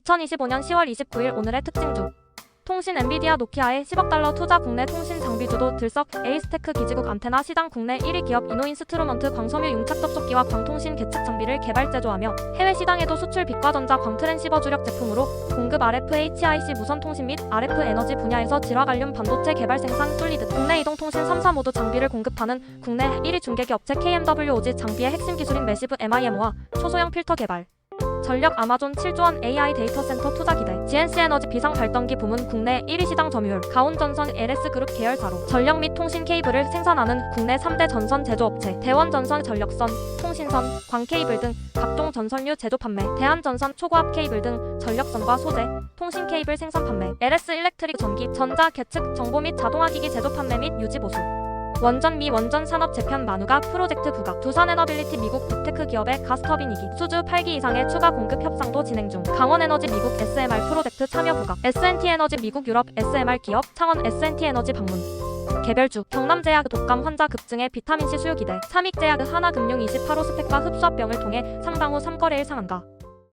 2025년 10월 29일 오늘의 특징주 통신 엔비디아 노키아의 10억 달러 투자 국내 통신 장비 주도 들썩 에이스테크 기지국 안테나 시장 국내 1위 기업 이노인스트루먼트 광섬유 융착 접속기와 광통신 계측 장비를 개발 제조하며 해외 시장에도 수출 빛과전자 광트랜시버 주력 제품으로 공급 RFHIC 무선 통신 및 RF 에너지 분야에서 질화 관련 반도체 개발 생산 솔리드 국내 이동통신 3사 모두 장비를 공급하는 국내 1위 중개기 업체 KMW 오지 장비의 핵심 기술인 매시브 MIMO와 초소형 필터 개발 전력 아마존 7조 원 AI 데이터 센터 투자 기대. GNC 에너지 비상 발전기 부문 국내 1위 시장 점유율 가온전선 LS 그룹 계열사로. 전력 및 통신 케이블을 생산하는 국내 3대 전선 제조업체 대원전선 전력선, 통신선, 광케이블 등 각종 전선류 제조 판매 대한전선 초고압 케이블 등 전력선과 소재, 통신 케이블 생산 판매. LS 일렉트릭 전기, 전자 계측 정보 및 자동화기기 제조 판매 및 유지 보수 원전 미 원전 산업 재편 만우가 프로젝트 부각 두산 에너빌리티 미국 빅테크 기업의 가스터빈 이기 수주 8기 이상의 추가 공급 협상도 진행 중. 강원 에너지 미국 SMR 프로젝트 참여 부각. S&T 에너지 미국 유럽 SMR 기업 창원 S&T 에너지 방문. 개별주. 경남제약 독감 환자 급증의 비타민C 수요 기대. 삼익제약 하나금융 28호 스펙과 흡수합병을 통해 상당 후 3거래일 상한가